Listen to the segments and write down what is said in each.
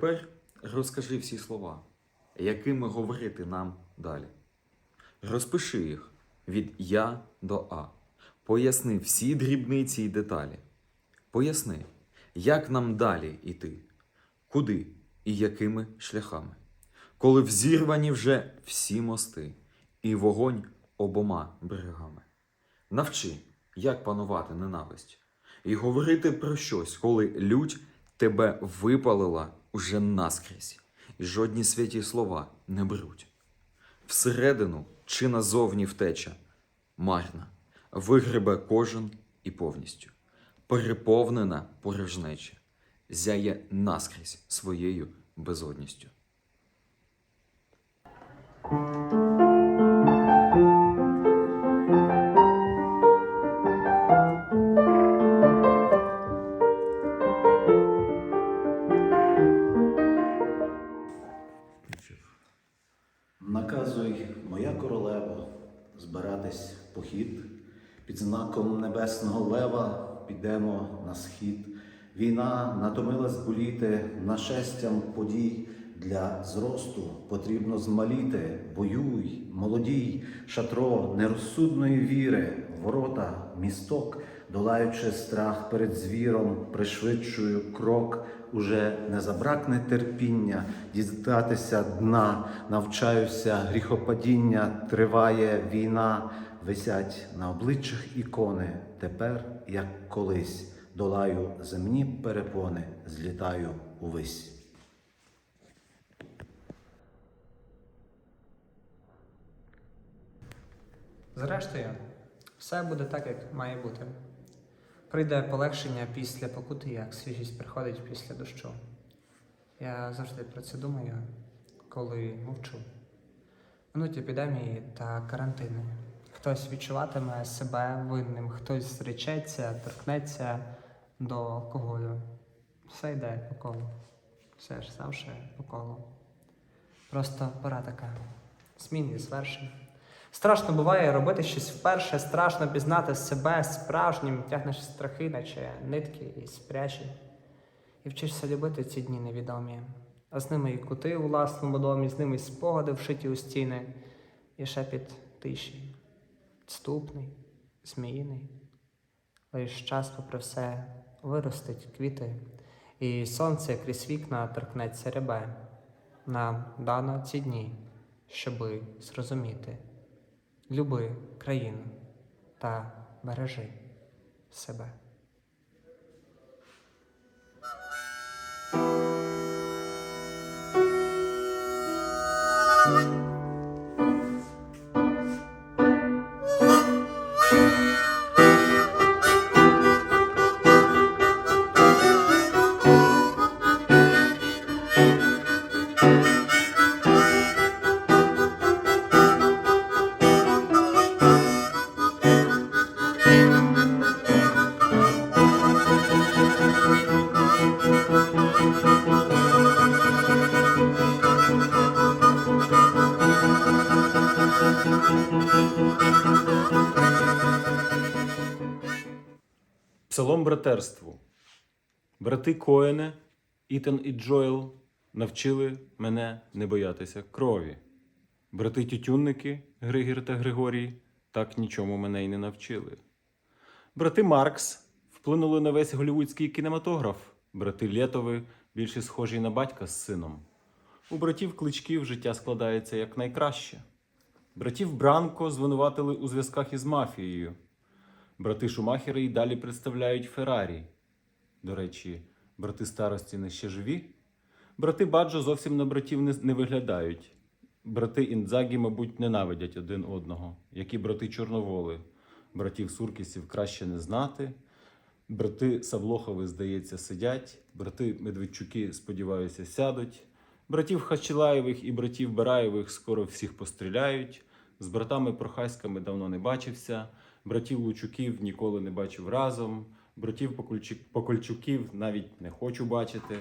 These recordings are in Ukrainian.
тепер розкажи всі слова, якими говорити нам далі. Розпиши їх від Я до А. Поясни всі дрібниці і деталі. Поясни, як нам далі йти, куди і якими шляхами, коли взірвані вже всі мости і вогонь обома берегами. Навчи, як панувати ненависть, і говорити про щось, коли лють тебе випалила уже наскрізь, і жодні святі слова не беруть. Всередину чи назовні втеча марна, вигребе кожен і повністю, переповнена порожнеча, зяє наскрізь своєю безодністю. Небесного лева підемо на схід. Війна натомилась боліти нашестям подій. Для зросту потрібно змаліти, воюй, молодій, шатро нерозсудної віри, ворота, місток, долаючи страх перед звіром, пришвидшую крок, уже не забракне терпіння, дізнатися дна, навчаюся гріхопадіння, триває війна, висять на обличчях ікони, тепер, як колись, долаю земні перепони, злітаю увесь. Зрештою, все буде так, як має бути. Прийде полегшення після покути, як свіжість приходить після дощу. Я завжди про це думаю, коли мовчу. Минуть епідемії та карантини. Хтось відчуватиме себе винним, хтось зречеться, торкнеться до алкоголю. Все йде по колу. Все ж завжди по колу. Просто пора така. Змін і. Страшно буває робити щось вперше, страшно пізнати себе справжнім, тягнеш страхи, наче нитки і спрячі. І вчишся любити ці дні невідомі. А з ними і кути у власному домі, з ними спогади вшиті у стіни, і шепіт тиші, ступний, зміїний. Лиш час, попри все, виростить квіти, і сонце крізь вікна торкнеться рябе. Нам дано ці дні, щоби зрозуміти. Люби країну та бережи себе. Псалом братерству. Брати Коене, Ітан і Джоел навчили мене не боятися крові. Брати Тютюнники, Григір та Григорій, так нічому мене й не навчили. Брати Маркс вплинули на весь голівудський кінематограф. Брати Лєтови більше схожі на батька з сином. У братів кличків життя складається як найкраще. Братів Бранко звинуватили у зв'язках із мафією. Брати Шумахери й далі представляють Феррарі. До речі, брати старості не ще живі. Брати Баджо зовсім на братів не, не виглядають. Брати Індзагі, мабуть, ненавидять один одного, як і брати Чорноволи. Братів Суркісів краще не знати. Брати Савлохови, здається, сидять. Брати Медведчуки, сподіваюся, сядуть. Братів Хачилаєвих і братів Бараєвих скоро всіх постріляють. З братами Прохаськами давно не бачився. Братів Лучуків ніколи не бачив разом. Братів Покольчуків навіть не хочу бачити.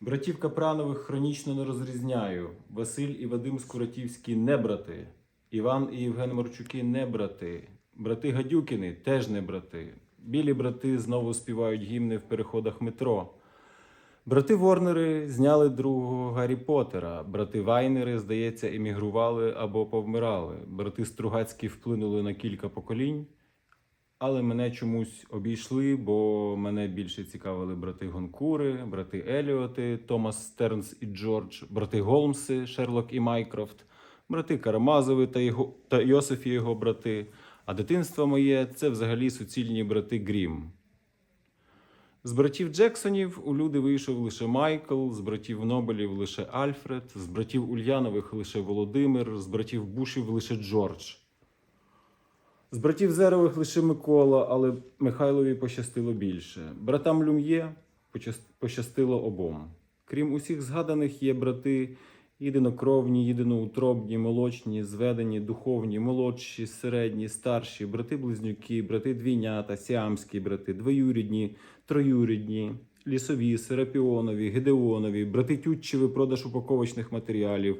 Братів Капранових хронічно не розрізняю. Василь і Вадим Скуратівські не брати. Іван і Євген Марчуки не брати. Брати Гадюкіни теж не брати. Білі брати знову співають гімни в переходах метро. Брати Ворнери зняли другого Гаррі Поттера. Брати Вайнери, здається, емігрували або повмирали. Брати Стругацькі вплинули на кілька поколінь, але мене чомусь обійшли, бо мене більше цікавили брати Гонкури, брати Еліоти, Томас Стернс і Джордж, брати Голмси, Шерлок і Майкрофт, брати Карамазови та, його, та Йосиф і його брати. А дитинство моє це взагалі суцільні брати Грім. З братів Джексонів у люди вийшов лише Майкл, з братів Нобелів лише Альфред, з братів Ульянових лише Володимир, з братів Бушів лише Джордж. З братів Зерових лише Микола, але Михайлові пощастило більше. Братам Люм'є пощастило обом. Крім усіх згаданих, є брати єдинокровні, єдиноутробні, молочні, зведені, духовні, молодші, середні, старші, брати-близнюки, брати-двійнята, сіамські брати, двоюрідні, троюрідні, лісові, серапіонові, гедеонові, брати Тютчеви, продаж упаковочних матеріалів.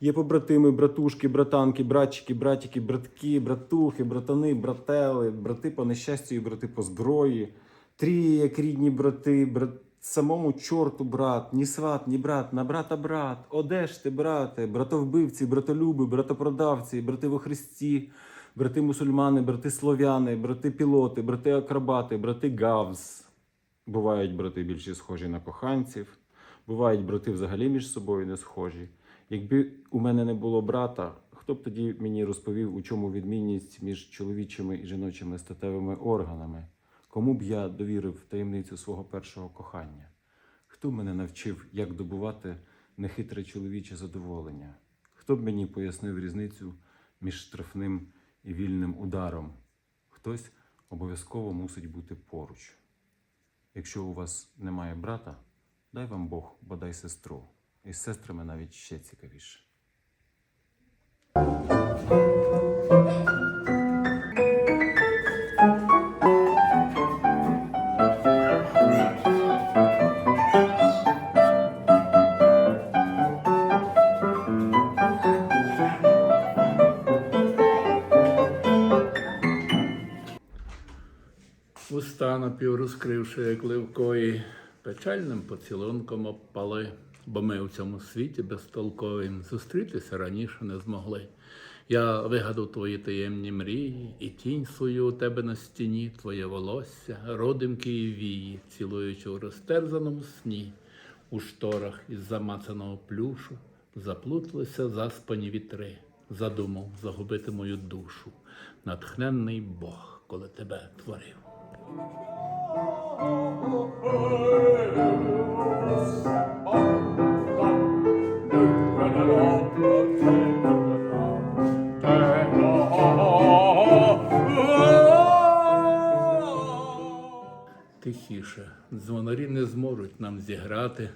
Є побратими, братушки, братанки, братчики, братики, братки, братухи, братани, братели, брати по нещастю брати по зброї. Тріє, як рідні брати, брат, самому чорту брат, ні сват, ні брат, на брата брат. Оде ж брате, братовбивці, братолюби, братопродавці, брати во Христі, брати мусульмани, брати слов'яни, брати пілоти, брати акробати, брати гавз. Бувають брати більше схожі на коханців, бувають брати взагалі між собою не схожі. Якби у мене не було брата, хто б тоді мені розповів, у чому відмінність між чоловічими і жіночими статевими органами? Кому б я довірив таємницю свого першого кохання? Хто мене навчив, як добувати нехитре чоловіче задоволення? Хто б мені пояснив різницю між штрафним і вільним ударом? Хтось обов'язково мусить бути поруч. Якщо у вас немає брата, дай вам Бог бодай сестру. І з сестрами навіть ще цікавіше. Уста напіврозкривши, як ливкої, печальним поцілунком обпали, бо ми у цьому світі безтолкові зустрітися раніше не змогли. Я вигадав твої таємні мрії, і тінь свою у тебе на стіні, твоє волосся, родимки і вії, цілуючи у розтерзаному сні, у шторах із замацаного плюшу, заплуталися заспані вітри, задумав загубити мою душу, натхненний Бог, коли тебе творив. Тихіше, дзвонарі не зможуть нам зіграти.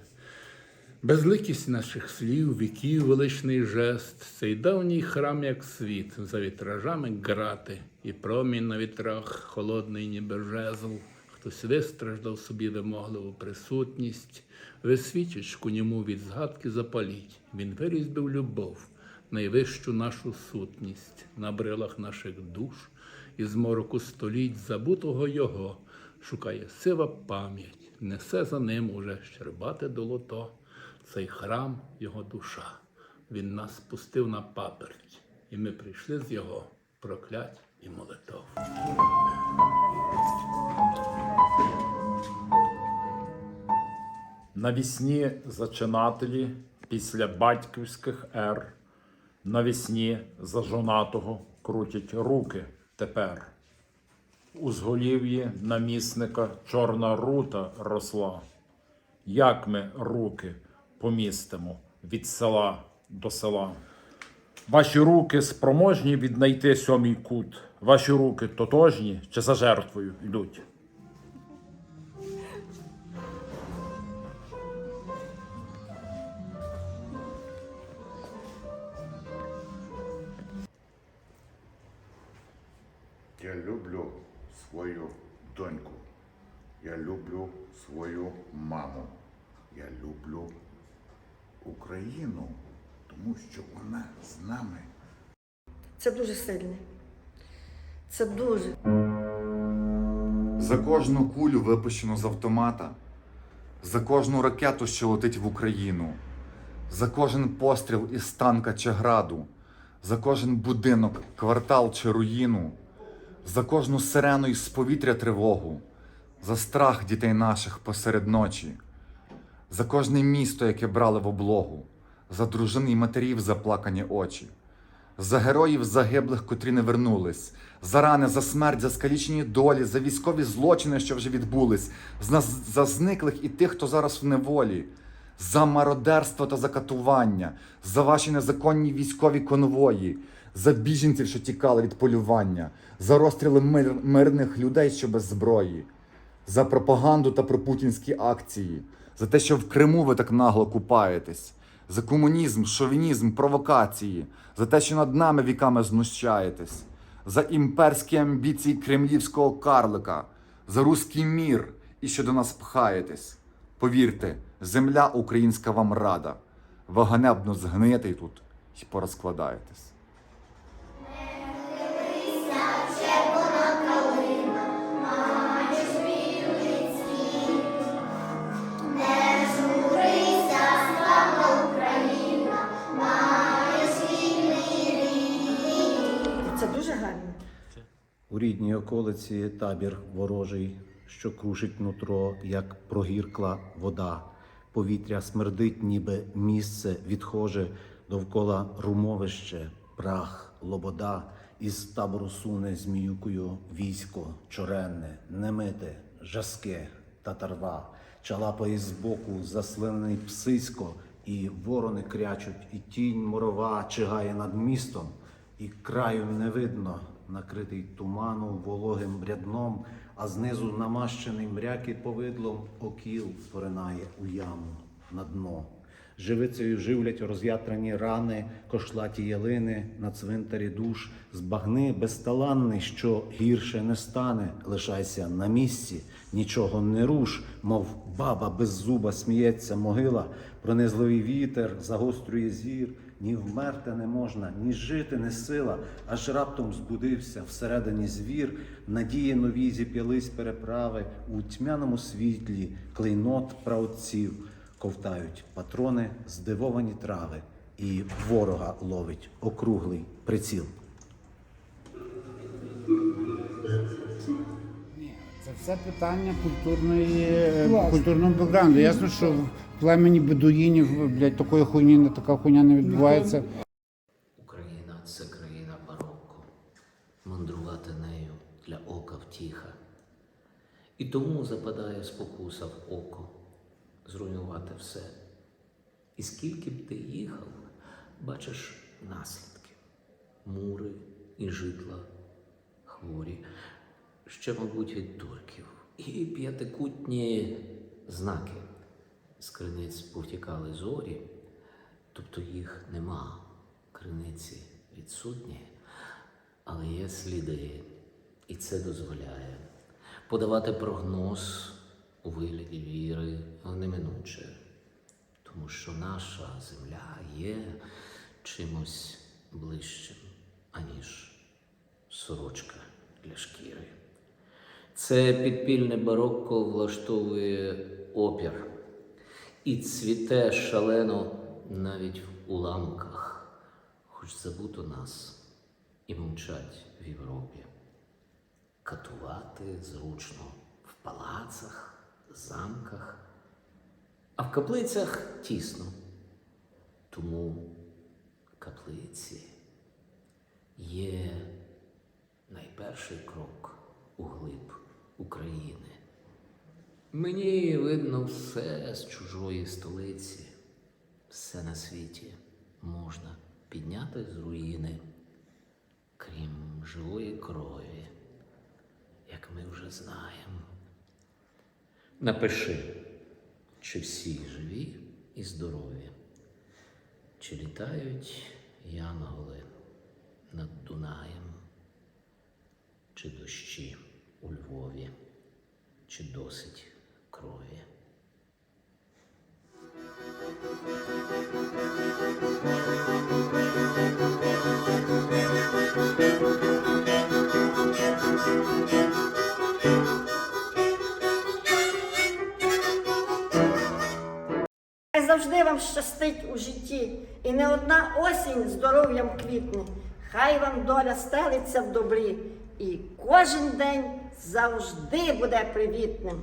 Безликість наших слів, віків, величний жест, цей давній храм, як світ, за вітражами грати, і промінь на вітрах, холодний, ніби жезл. Хтось вистраждав собі вимогливу присутність, ви свічечку ньому від згадки запаліть. Він вирізбив любов, найвищу нашу сутність на брилах наших душ, і з мороку століть забутого його шукає сива пам'ять, несе за ним уже щербате долото. Цей храм його душа. Він нас спустив на паперть, і ми прийшли з його проклять і молитов. Навісні зачинателі після батьківських ер, навісні за жонатого крутять руки тепер. У зголів'ї намісника чорна рута росла. Як ми руки помістимо від села до села? Ваші руки спроможні віднайти сьомий кут. Ваші руки тотожні чи за жертвою йдуть? Я люблю свою доньку. Я люблю свою маму. Я люблю Україну, тому що вона з нами. Це дуже сильне. Це дуже. За кожну кулю, випущену з автомата, за кожну ракету, що летить в Україну, за кожен постріл із танка чи граду, за кожен будинок, квартал чи руїну, за кожну сирену із повітря тривогу, за страх дітей наших посеред ночі, за кожне місто, яке брали в облогу, за дружин і матерів заплакані очі, за героїв загиблих, котрі не вернулись, за рани, за смерть, за скалічені долі, за військові злочини, що вже відбулись, за, зниклих і тих, хто зараз в неволі, за мародерство та закатування, за ваші незаконні військові конвої, за біженців, що тікали від полювання, за розстріли мир, мирних людей, що без зброї, за пропаганду та пропутінські акції, за те, що в Криму ви так нагло купаєтесь, за комунізм, шовінізм, провокації, за те, що над нами віками знущаєтесь, за імперські амбіції кремлівського карлика, за руський мір і що до нас пхаєтесь. Повірте, земля українська вам рада. Ви ганебно згниєте тут і порозкладаєтесь. Околиці табір ворожий, що крушить нутро, як прогіркла вода. Повітря смердить, ніби місце відхоже, довкола румовище, прах, лобода. Із табору суне зміюкою військо, чоренне, немите, жаске, татарва, чалапає збоку, заслинений псисько, і ворони крячуть, і тінь морова чигає над містом, і краю не видно, накритий туману вологим рядном, а знизу намащений мряки повидлом окіл поринає у яму на дно. Живицею живлять роз'ятрані рани, кошлаті ялини на цвинтарі душ, збагни безталанний, що гірше не стане, лишайся на місці, нічого не руш, мов баба без зуба сміється могила, пронизливий вітер загострює зір, ні вмерти не можна, ні жити не сила, аж раптом збудився всередині звір, надії нові зіп'ялись переправи у тьмяному світлі, клейнот праотців ковтають патрони, здивовані трави, і ворога ловить округлий приціл. Це все питання культурної е, культурного бекграунду. Ясно, що в племені бедуїнів блядь, такої хуйні не така хуйня не відбувається. Україна це країна барокко. Мандрувати нею для ока втіха. І тому западає спокуса в око зруйнувати все. І скільки б ти їхав, бачиш наслідки, мури і житла хворі, ще, мабуть, від турків, і п'ятикутні знаки. З криниць повтікали зорі, тобто їх нема, криниці відсутні, але є сліди, і це дозволяє подавати прогноз у вигляді віри в неминуче, тому що наша земля є чимось ближчим, аніж сорочка для шкіри. Це підпільне барокко влаштовує опір і цвіте шалено навіть в уламках, хоч забуто нас і мовчать в Європі. Катувати зручно в палацах, замках, а в каплицях тісно. Тому каплиці є найперший крок у глиб України. Мені видно все з чужої столиці, все на світі можна підняти з руїни, крім живої крові, як ми вже знаємо. Напиши, чи всі живі і здорові, чи літають янголи над Дунаєм, чи дощі у Львові, чи досить крові. завжди вам щастить у житті, і не одна осінь здоров'ям квітне. Хай вам доля стелиться в добрі, і кожен день завжди буде привітним.